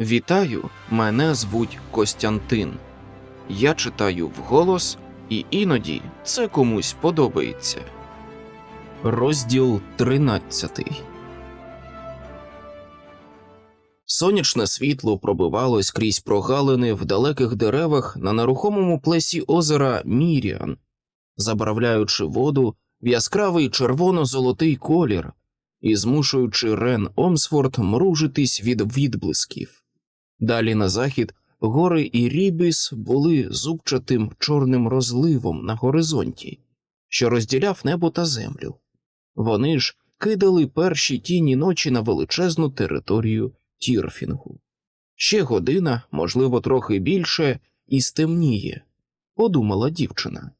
Вітаю, мене звуть Костянтин. Я читаю вголос, і іноді це комусь подобається. Розділ 13 Сонячне світло пробивалось крізь прогалини в далеких деревах на нерухомому плесі озера Міріан, забарвляючи воду в яскравий червоно-золотий колір і змушуючи Рен Омсфорд мружитись від відблисків. Далі на захід гори і Рібіс були зубчатим чорним розливом на горизонті, що розділяв небо та землю. Вони ж кидали перші тіні ночі на величезну територію Тірфінгу. Ще година, можливо, трохи більше, і стемніє, подумала дівчина.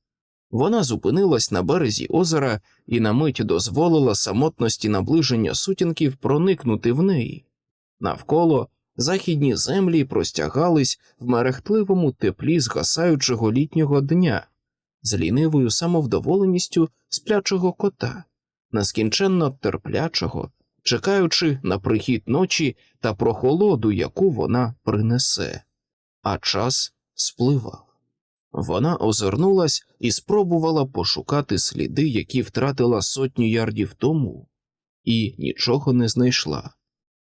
Вона зупинилась на березі озера і на мить дозволила самотності наближення сутінків проникнути в неї. Навколо західні землі простягались в мерехтливому теплі згасаючого літнього дня, з лінивою самовдоволеністю сплячого кота, нескінченно терплячого, чекаючи на прихід ночі та прохолоду, яку вона принесе. А час спливав. Вона озирнулась і спробувала пошукати сліди, які втратила сотню ярдів тому, і нічого не знайшла.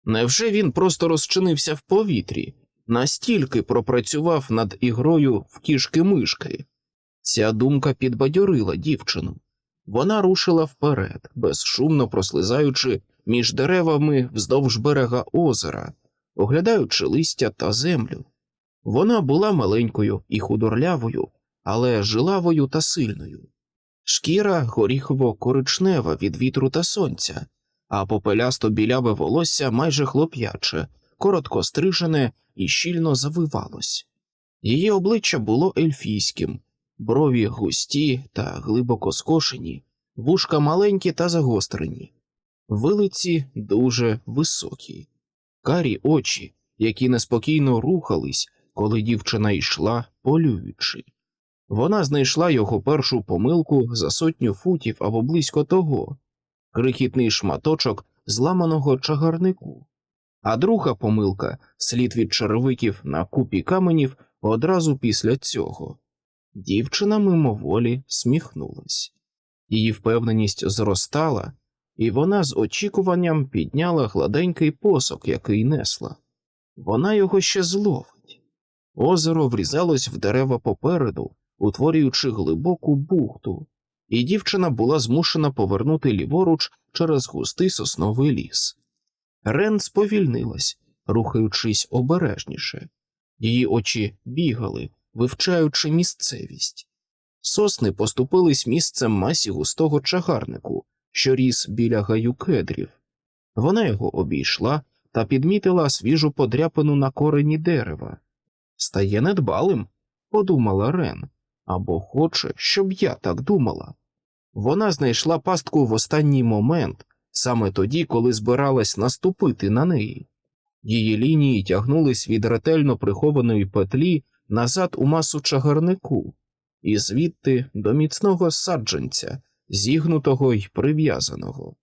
Невже він просто розчинився в повітрі, настільки пропрацював над ігрою в кішки мишки? Ця думка підбадьорила дівчину. Вона рушила вперед, безшумно прослизаючи між деревами вздовж берега озера, оглядаючи листя та землю. Вона була маленькою і худорлявою, але жилавою та сильною. Шкіра горіхово коричнева від вітру та сонця, а попелясто біляве волосся майже хлоп'яче, коротко стрижене і щільно завивалось. Її обличчя було ельфійським, брові густі та глибоко скошені, вушка маленькі та загострені, вилиці дуже високі, карі очі, які неспокійно рухались, коли дівчина йшла, полюючи. Вона знайшла його першу помилку за сотню футів або близько того, крихітний шматочок зламаного чагарнику, а друга помилка слід від черевиків на купі каменів одразу після цього. Дівчина мимоволі сміхнулась. Її впевненість зростала, і вона з очікуванням підняла гладенький посок, який несла. Вона його ще зловить. Озеро врізалось в дерева попереду, утворюючи глибоку бухту, і дівчина була змушена повернути ліворуч через густий сосновий ліс. Рен сповільнилась, рухаючись обережніше. Її очі бігали, вивчаючи місцевість. Сосни поступились місцем масі густого чагарнику, що ріс біля гаю кедрів. Вона його обійшла та підмітила свіжу подряпину на корені дерева. Стає недбалим, подумала Рен, або хоче, щоб я так думала. Вона знайшла пастку в останній момент, саме тоді, коли збиралась наступити на неї. Її лінії тягнулись від ретельно прихованої петлі назад у масу чагарнику, і звідти до міцного саджанця, зігнутого й прив'язаного.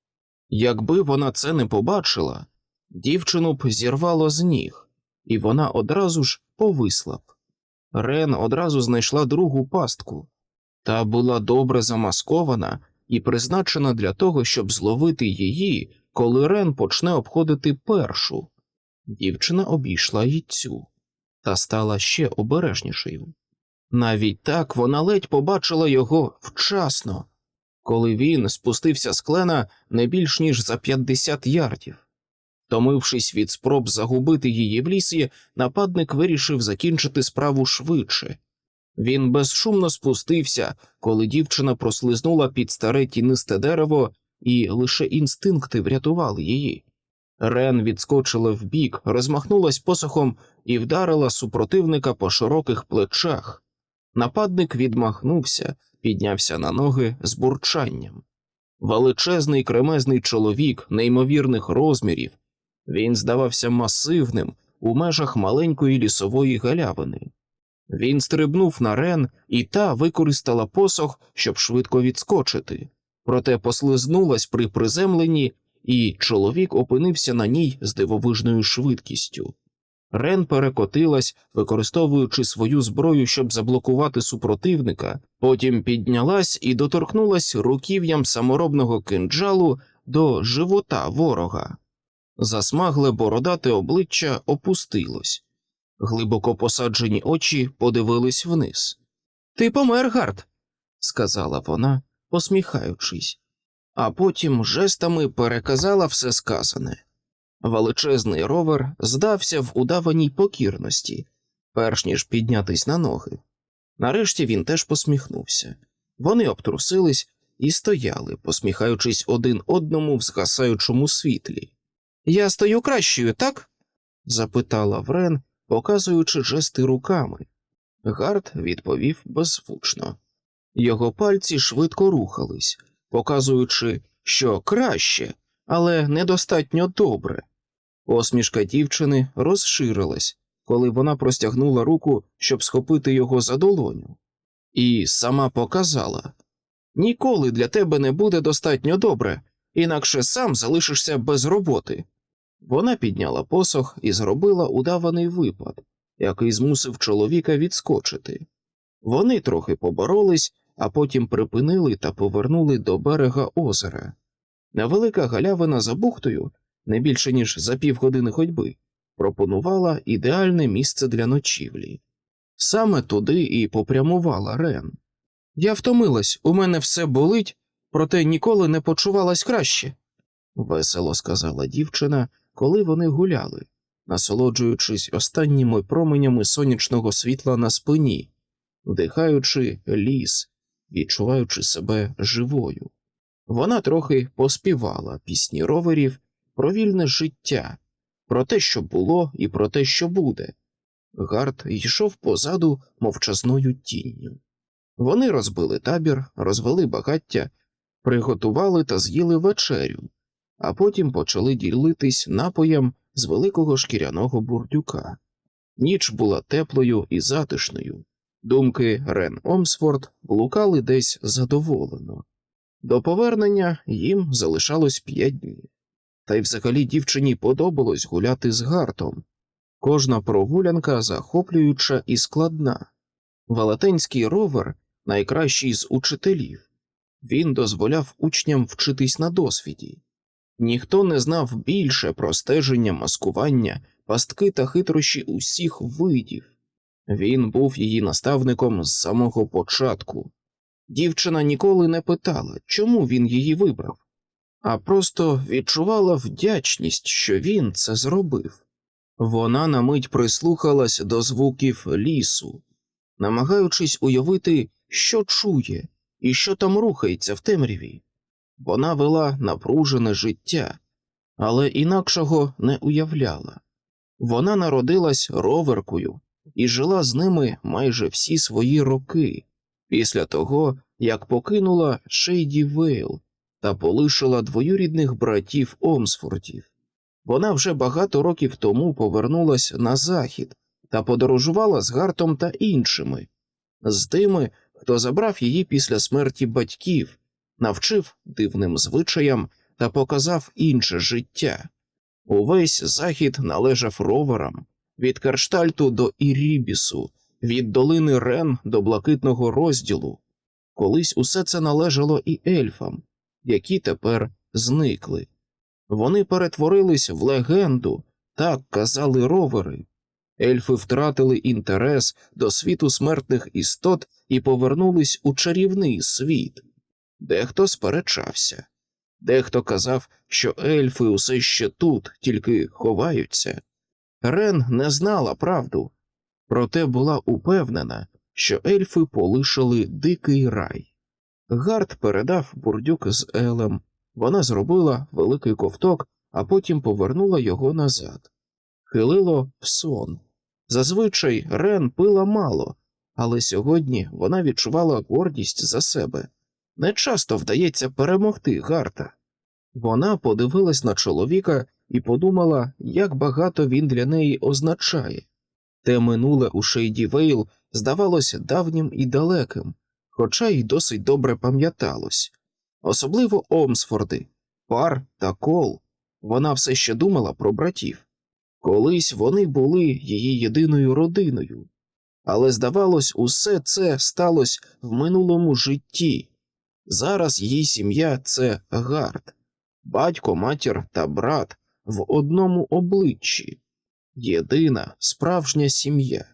Якби вона це не побачила, дівчину б зірвало з ніг, і вона одразу ж повисла б. Рен одразу знайшла другу пастку, та була добре замаскована і призначена для того, щоб зловити її, коли Рен почне обходити першу. Дівчина обійшла й цю та стала ще обережнішою. Навіть так вона ледь побачила його вчасно, коли він спустився з клена не більш ніж за 50 ярдів. Втомившись від спроб загубити її в лісі, нападник вирішив закінчити справу швидше. Він безшумно спустився, коли дівчина прослизнула під старе тінисте дерево, і лише інстинкти врятували її. Рен відскочила вбік, розмахнулась посохом і вдарила супротивника по широких плечах. Нападник відмахнувся, піднявся на ноги з бурчанням. Величезний кремезний чоловік неймовірних розмірів. Він здавався масивним у межах маленької лісової галявини. Він стрибнув на Рен, і та використала посох, щоб швидко відскочити, проте послизнулась при приземленні, і чоловік опинився на ній з дивовижною швидкістю. Рен перекотилась, використовуючи свою зброю, щоб заблокувати супротивника, потім піднялась і доторкнулась руків'ям саморобного кинджалу до живота ворога. Засмагле бородате обличчя опустилось. Глибоко посаджені очі подивились вниз. Ти помер, Гард, сказала вона, посміхаючись, а потім жестами переказала все сказане. Величезний ровер здався в удаваній покірності, перш ніж піднятись на ноги. Нарешті він теж посміхнувся. Вони обтрусились і стояли, посміхаючись один одному в згасаючому світлі. Я стою кращою, так? запитала Врен, показуючи жести руками. Гард відповів беззвучно. Його пальці швидко рухались, показуючи, що краще, але недостатньо добре. Посмішка дівчини розширилась, коли вона простягнула руку, щоб схопити його за долоню, і сама показала ніколи для тебе не буде достатньо добре, інакше сам залишишся без роботи. Вона підняла посох і зробила удаваний випад, який змусив чоловіка відскочити. Вони трохи поборолись, а потім припинили та повернули до берега озера. Невелика галявина за бухтою, не більше ніж за півгодини ходьби, пропонувала ідеальне місце для ночівлі. Саме туди і попрямувала Рен. Я втомилась, у мене все болить, проте ніколи не почувалась краще, весело сказала дівчина, коли вони гуляли, насолоджуючись останніми променями сонячного світла на спині, вдихаючи ліс, відчуваючи себе живою. Вона трохи поспівала пісні роверів про вільне життя, про те, що було, і про те, що буде. Гард йшов позаду мовчазною тінню. Вони розбили табір, розвели багаття, приготували та з'їли вечерю, а потім почали ділитись напоєм з великого шкіряного бурдюка. Ніч була теплою і затишною. Думки Рен Омсфорд блукали десь задоволено. До повернення їм залишалось п'ять днів. Та й взагалі дівчині подобалось гуляти з гартом. Кожна прогулянка захоплююча і складна. Велетенський ровер найкращий з учителів. Він дозволяв учням вчитись на досвіді. Ніхто не знав більше про стеження, маскування, пастки та хитрощі усіх видів. Він був її наставником з самого початку. Дівчина ніколи не питала, чому він її вибрав, а просто відчувала вдячність, що він це зробив. Вона на мить прислухалась до звуків лісу, намагаючись уявити, що чує і що там рухається в темряві. Вона вела напружене життя, але інакшого не уявляла. Вона народилась роверкою і жила з ними майже всі свої роки після того, як покинула Шейді Вейл та полишила двоюрідних братів Омсфордів. Вона вже багато років тому повернулась на захід та подорожувала з Гартом та іншими, з тими, хто забрав її після смерті батьків, навчив дивним звичаям та показав інше життя. Увесь захід належав роверам від Карштальту до Ірібісу, від долини Рен до блакитного розділу. Колись усе це належало і ельфам, які тепер зникли. Вони перетворились в легенду, так казали ровери. Ельфи втратили інтерес до світу смертних істот і повернулись у чарівний світ. Дехто сперечався, дехто казав, що ельфи усе ще тут, тільки ховаються. Рен не знала правду, проте була упевнена, що ельфи полишили дикий рай. Гард передав бурдюк з Елем, вона зробила великий ковток, а потім повернула його назад. Хилило в сон. Зазвичай Рен пила мало, але сьогодні вона відчувала гордість за себе. Не часто вдається перемогти Гарта. Вона подивилась на чоловіка і подумала, як багато він для неї означає. Те минуле у Шейді Вейл здавалося давнім і далеким, хоча й досить добре пам'яталось. Особливо Омсфорди, пар та кол. Вона все ще думала про братів. Колись вони були її єдиною родиною, але, здавалось, усе це сталося в минулому житті. Зараз її сім'я це гард, батько, матір та брат в одному обличчі, єдина справжня сім'я.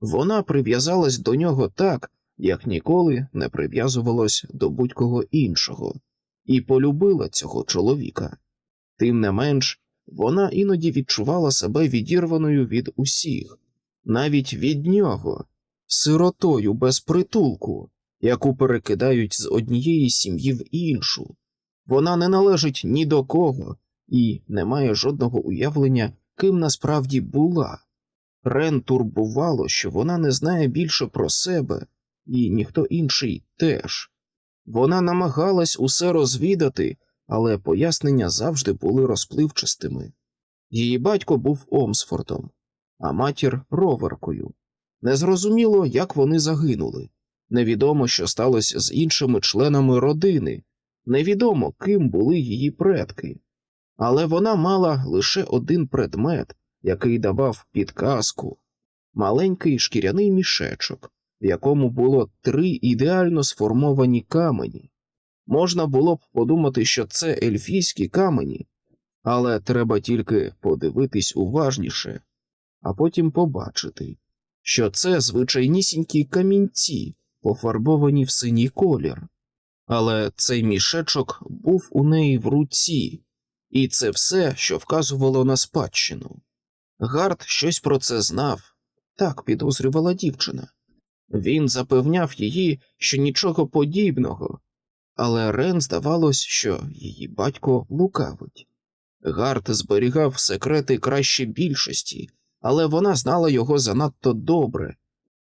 Вона прив'язалась до нього так, як ніколи не прив'язувалась до будь-кого іншого, і полюбила цього чоловіка. Тим не менш, вона іноді відчувала себе відірваною від усіх, навіть від нього, сиротою без притулку, яку перекидають з однієї сім'ї в іншу. Вона не належить ні до кого і не має жодного уявлення, ким насправді була. Рен турбувало, що вона не знає більше про себе, і ніхто інший теж. Вона намагалась усе розвідати, але пояснення завжди були розпливчастими. Її батько був Омсфордом, а матір роверкою. Незрозуміло, як вони загинули. Невідомо, що сталося з іншими членами родини, невідомо, ким були її предки. Але вона мала лише один предмет, який давав підказку маленький шкіряний мішечок, в якому було три ідеально сформовані камені. Можна було б подумати, що це ельфійські камені, але треба тільки подивитись уважніше, а потім побачити, що це звичайнісінькі камінці, пофарбовані в синій колір. Але цей мішечок був у неї в руці, і це все, що вказувало на спадщину. Гард щось про це знав, так підозрювала дівчина. Він запевняв її, що нічого подібного, але Рен здавалось, що її батько лукавить. Гард зберігав секрети краще більшості, але вона знала його занадто добре.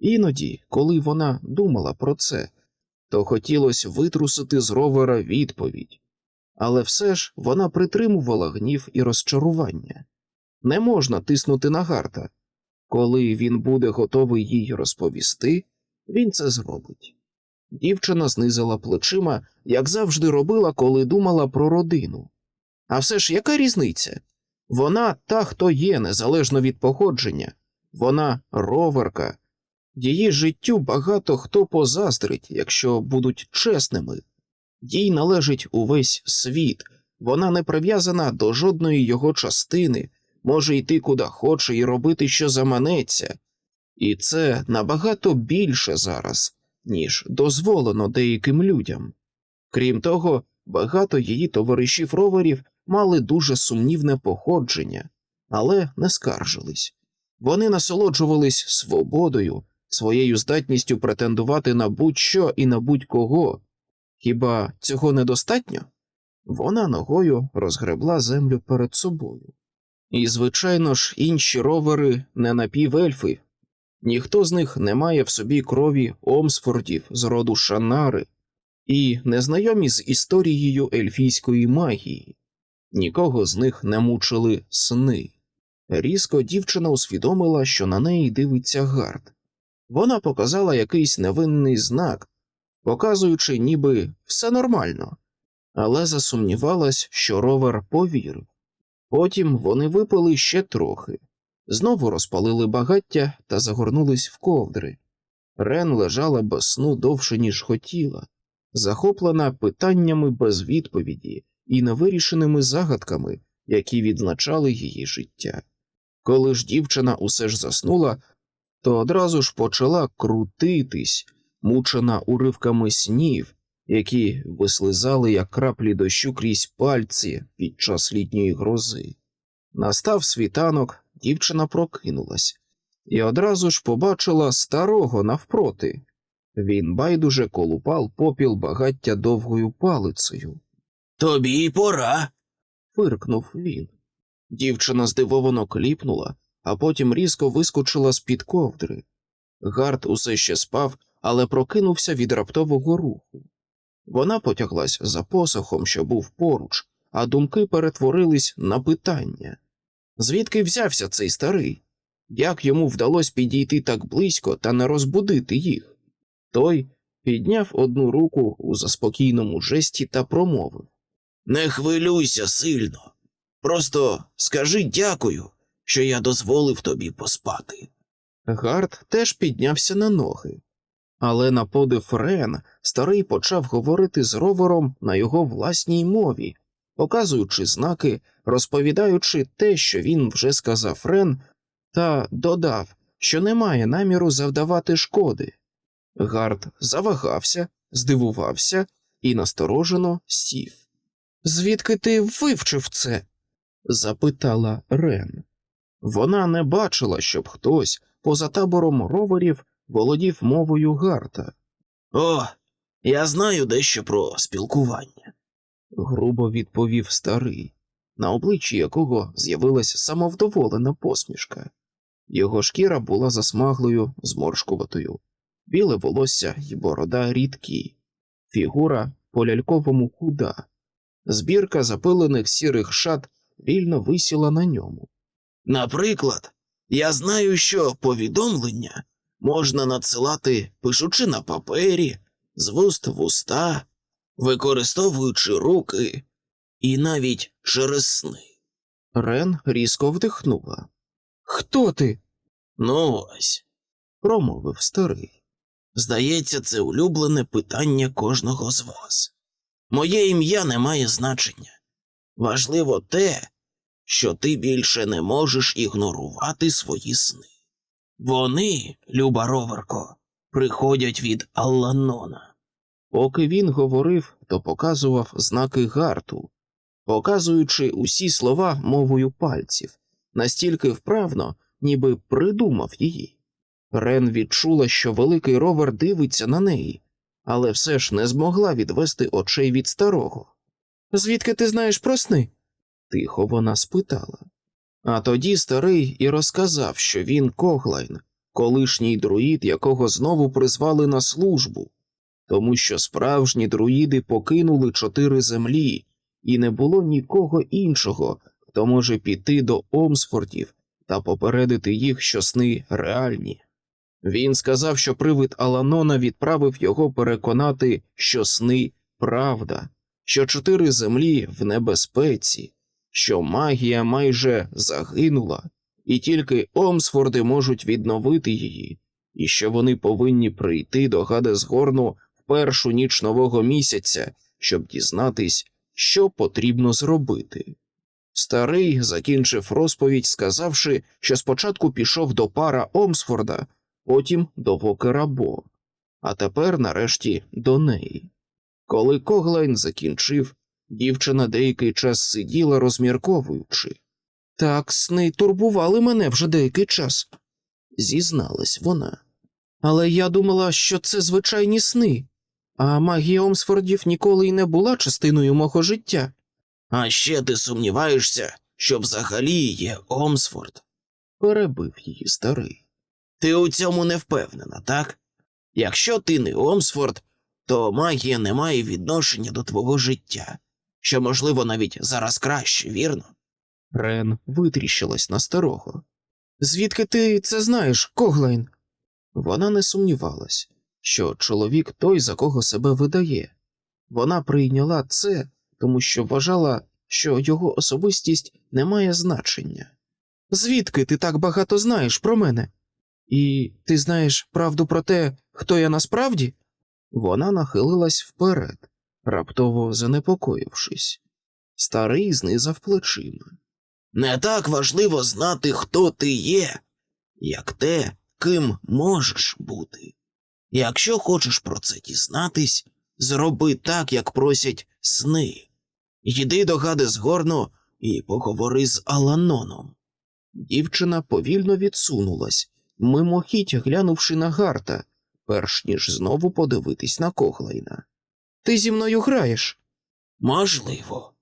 Іноді, коли вона думала про це, то хотілося витрусити з ровера відповідь, але все ж вона притримувала гнів і розчарування. Не можна тиснути на Гарта. Коли він буде готовий їй розповісти, він це зробить. Дівчина знизила плечима, як завжди робила, коли думала про родину. А все ж яка різниця? Вона та, хто є, незалежно від походження, вона роверка. Її життю багато хто позаздрить, якщо будуть чесними. Їй належить увесь світ, вона не прив'язана до жодної його частини, може йти куди хоче і робити, що заманеться. І це набагато більше зараз, ніж дозволено деяким людям. Крім того, багато її товаришів роверів мали дуже сумнівне походження, але не скаржились. Вони насолоджувались свободою, своєю здатністю претендувати на будь-що і на будь-кого. Хіба цього недостатньо? Вона ногою розгребла землю перед собою. І, звичайно ж, інші ровери не напівельфи. Ніхто з них не має в собі крові Омсфордів з роду Шанари і незнайомі з історією ельфійської магії. Нікого з них не мучили сни. Різко дівчина усвідомила, що на неї дивиться гард. Вона показала якийсь невинний знак, показуючи, ніби все нормально, але засумнівалась, що ровер повірив. Потім вони випили ще трохи, знову розпалили багаття та загорнулись в ковдри. Рен лежала без сну довше, ніж хотіла, захоплена питаннями без відповіді і невирішеними загадками, які відзначали її життя. Коли ж дівчина усе ж заснула, то одразу ж почала крутитись, мучена уривками снів, які вислизали як краплі дощу крізь пальці під час літньої грози. Настав світанок, дівчина прокинулась і одразу ж побачила старого навпроти. Він байдуже колупав попіл багаття довгою палицею. Тобі й пора. Фиркнув він. Дівчина здивовано кліпнула, а потім різко вискочила з під ковдри. Гард усе ще спав, але прокинувся від раптового руху. Вона потяглась за посохом, що був поруч, а думки перетворились на питання звідки взявся цей старий? Як йому вдалося підійти так близько та не розбудити їх? Той підняв одну руку у заспокійному жесті та промовив Не хвилюйся сильно. Просто скажи дякую, що я дозволив тобі поспати. Гард теж піднявся на ноги. Але на подив Рен старий почав говорити з ровером на його власній мові, показуючи знаки, розповідаючи те, що він вже сказав Рен, та додав, що не має наміру завдавати шкоди. Гард завагався, здивувався і насторожено сів. Звідки ти вивчив це? запитала Рен. Вона не бачила, щоб хтось поза табором роверів володів мовою Гарта. О, я знаю дещо про спілкування. грубо відповів старий, на обличчі якого з'явилася самовдоволена посмішка. Його шкіра була засмаглою, зморшкуватою, біле волосся й борода рідкі, фігура по ляльковому худа, збірка запилених сірих шат вільно висіла на ньому. Наприклад, я знаю, що повідомлення можна надсилати, пишучи на папері, з вуст в уста, використовуючи руки і навіть через сни. Рен різко вдихнула. Хто ти? Ну ось, промовив старий. здається, це улюблене питання кожного з вас. Моє ім'я не має значення. Важливо те, що ти більше не можеш ігнорувати свої сни. Вони, люба роверко, приходять від Алланона. Поки він говорив, то показував знаки гарту, показуючи усі слова мовою пальців, настільки вправно, ніби придумав її. Рен відчула, що великий ровер дивиться на неї, але все ж не змогла відвести очей від старого. Звідки ти знаєш про сни? Тихо вона спитала. А тоді старий і розказав, що він Коглайн, колишній друїд, якого знову призвали на службу, тому що справжні друїди покинули чотири землі, і не було нікого іншого, хто може піти до Омсфордів та попередити їх, що сни реальні. Він сказав, що привид Аланона відправив його переконати, що сни правда, що чотири землі в небезпеці, що магія майже загинула, і тільки Омсфорди можуть відновити її, і що вони повинні прийти до Гадесгорну в першу ніч нового місяця, щоб дізнатись, що потрібно зробити. Старий закінчив розповідь, сказавши, що спочатку пішов до пара Омсфорда, потім до Вокера Бо, а тепер, нарешті, до неї. Коли Коглайн закінчив, дівчина деякий час сиділа, розмірковуючи. Так, сни турбували мене вже деякий час, зізналась вона. Але я думала, що це звичайні сни, а магія Омсфордів ніколи й не була частиною мого життя. А ще ти сумніваєшся, що взагалі є Омсфорд. Перебив її старий. Ти у цьому не впевнена, так? Якщо ти не Омсфорд, то магія не має відношення до твого життя, що, можливо, навіть зараз краще, вірно? Рен витріщилась на старого. Звідки ти це знаєш, Коглайн? Вона не сумнівалась, що чоловік той, за кого себе видає. Вона прийняла це, тому що вважала, що його особистість не має значення. Звідки ти так багато знаєш про мене? І ти знаєш правду про те, хто я насправді? Вона нахилилась вперед, раптово занепокоївшись. Старий знизав плечима. Не так важливо знати, хто ти є, як те, ким можеш бути. Якщо хочеш про це дізнатись, зроби так, як просять сни. Йди до Гадесгорну і поговори з Аланоном. Дівчина повільно відсунулась, мимохідь глянувши на Гарта, перш ніж знову подивитись на Коглайна. Ти зі мною граєш? Можливо,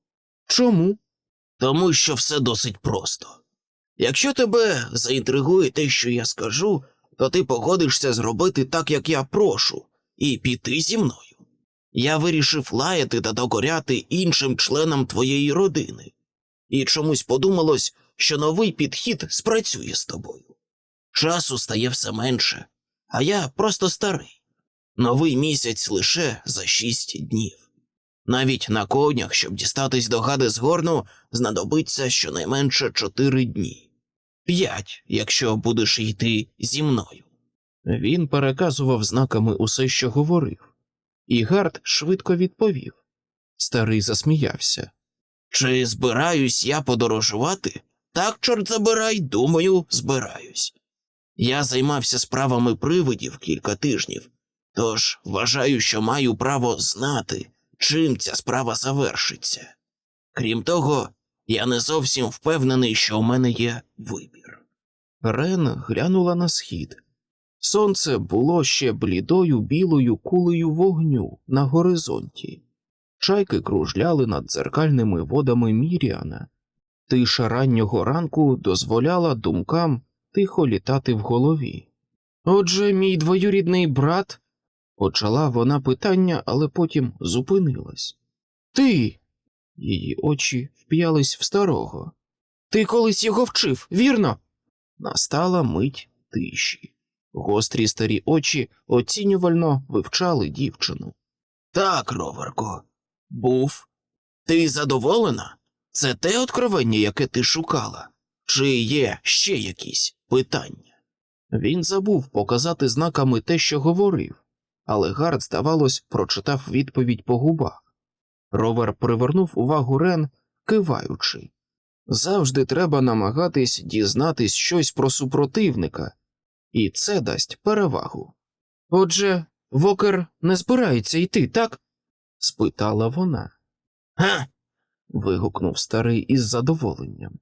Чому? тому що все досить просто. Якщо тебе заінтригує те, що я скажу, то ти погодишся зробити так, як я прошу, і піти зі мною. Я вирішив лаяти та докоряти іншим членам твоєї родини, і чомусь подумалось, що новий підхід спрацює з тобою. Часу стає все менше, а я просто старий. Новий місяць лише за шість днів. Навіть на конях, щоб дістатись до Гадесгорну, знадобиться щонайменше чотири дні. п'ять, якщо будеш йти зі мною. Він переказував знаками усе, що говорив, і Гард швидко відповів. Старий засміявся. Чи збираюсь я подорожувати? Так, чорт забирай, думаю, збираюсь. Я займався справами привидів кілька тижнів, тож вважаю, що маю право знати, чим ця справа завершиться. Крім того, я не зовсім впевнений, що у мене є вибір. Рен глянула на схід. Сонце було ще блідою білою кулею вогню на горизонті. Чайки кружляли над дзеркальними водами Міріана. Тиша раннього ранку дозволяла думкам тихо літати в голові. Отже, мій двоюрідний брат. Почала вона питання, але потім зупинилась. Ти. Її очі вп'ялись в старого. Ти колись його вчив, вірно? Настала мить тиші. Гострі старі очі оцінювально вивчали дівчину. Так, роверко, був. Ти задоволена? Це те откровення, яке ти шукала? Чи є ще якісь питання? Він забув показати знаками те, що говорив, але Гард, здавалось, прочитав відповідь по губах. Ровер привернув увагу Рен, киваючи. Завжди треба намагатись дізнатись щось про супротивника, і це дасть перевагу. Отже, Вокер не збирається йти, так? спитала вона. Га, вигукнув старий із задоволенням.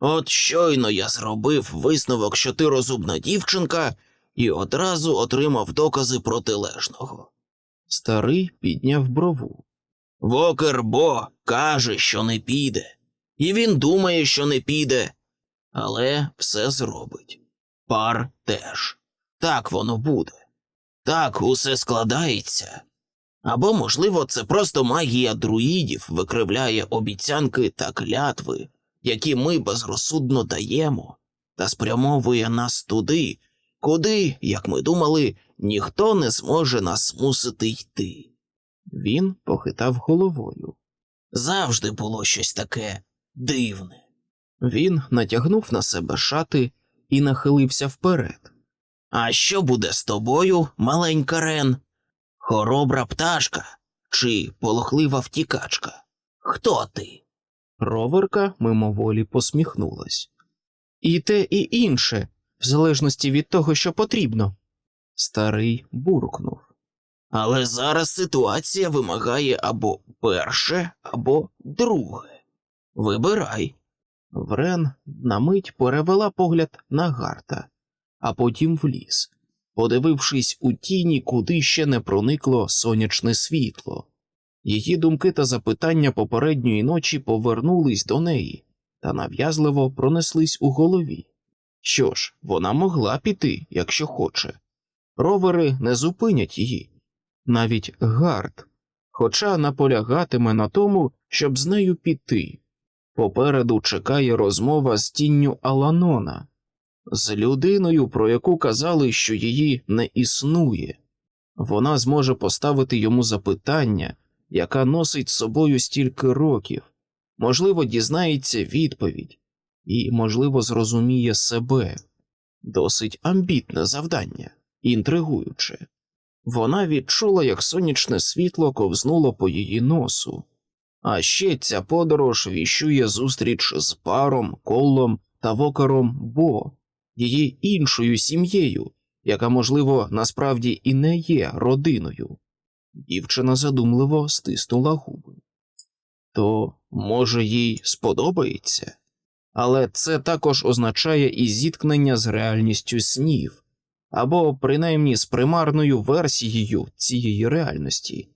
от щойно я зробив висновок, що ти розумна дівчинка, і одразу отримав докази протилежного. Старий підняв брову. Вокер Бо каже, що не піде, і він думає, що не піде, але все зробить. Пар теж. Так воно буде. Так усе складається. Або, можливо, це просто магія друїдів викривляє обіцянки та клятви, які ми безрозсудно даємо, та спрямовує нас туди, куди, як ми думали, ніхто не зможе нас змусити йти. Він похитав головою. Завжди було щось таке дивне. Він натягнув на себе шати і нахилився вперед. А що буде з тобою, маленька Рен? Хоробра пташка чи полохлива втікачка? Хто ти? Роверка мимоволі посміхнулась. І те, і інше, в залежності від того, що потрібно. Старий буркнув. Але зараз ситуація вимагає або перше, або друге. Вибирай. Врен на мить перевела погляд на Гарта, а потім в ліс, подивившись у тіні, куди ще не проникло сонячне світло. Її думки та запитання попередньої ночі повернулись до неї та нав'язливо пронеслись у голові. Що ж, вона могла піти, якщо хоче. Ровери не зупинять її, навіть Гард, хоча наполягатиме на тому, щоб з нею піти. Попереду чекає розмова з тінню Аланона, з людиною, про яку казали, що її не існує. Вона зможе поставити йому запитання, яка носить з собою стільки років, можливо, дізнається відповідь і, можливо, зрозуміє себе. Досить амбітне завдання, інтригуюче. Вона відчула, як сонячне світло ковзнуло по її носу. А ще ця подорож віщує зустріч з паром, колом та вокером Бо, її іншою сім'єю, яка, можливо, насправді і не є родиною. Дівчина задумливо стиснула губи. То, може, їй сподобається? Але це також означає і зіткнення з реальністю снів, або принаймні з примарною версією цієї реальності.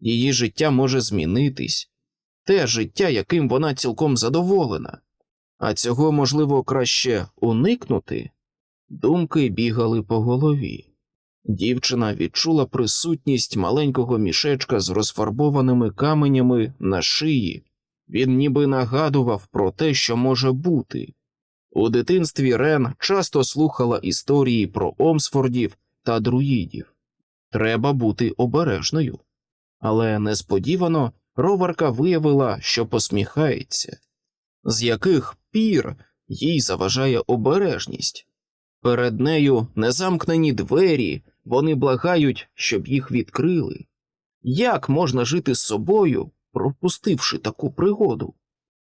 Її життя може змінитись, те життя, яким вона цілком задоволена, а цього можливо краще уникнути. Думки бігали по голові. Дівчина відчула присутність маленького мішечка з розфарбованими каменями на шиї. Він ніби нагадував про те, що може бути. У дитинстві Рен часто слухала історії про Омсфордів та друїдів. Треба бути обережною. Але несподівано роварка виявила, що посміхається. З яких пір їй заважає обережність. Перед нею незамкнені двері, вони благають, щоб їх відкрили. Як можна жити з собою, пропустивши таку пригоду?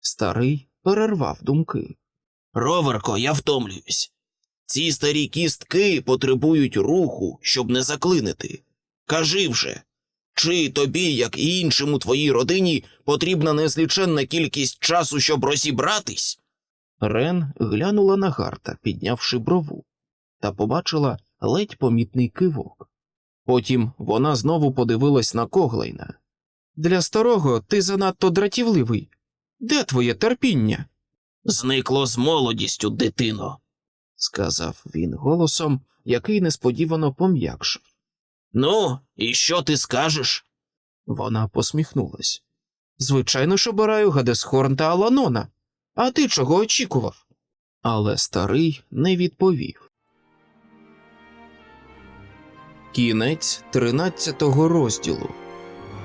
Старий перервав думки. Роверко, я втомлююсь. Ці старі кістки потребують руху, щоб не заклинити. Кажи вже, чи тобі, як і іншим у твоїй родині, потрібна незліченна кількість часу, щоб розібратись? Рен глянула на Гарта, піднявши брову, та побачила ледь помітний кивок. Потім вона знову подивилась на Коглейна. Для старого ти занадто дратівливий. Де твоє терпіння? Зникло з молодістю, дитино. сказав він голосом, який несподівано пом'якшив. Ну, і що ти скажеш? Вона посміхнулась. Звичайно ж обираю Гадесхорн та Аланона. А ти чого очікував? Але старий не відповів. Кінець тринадцятого розділу.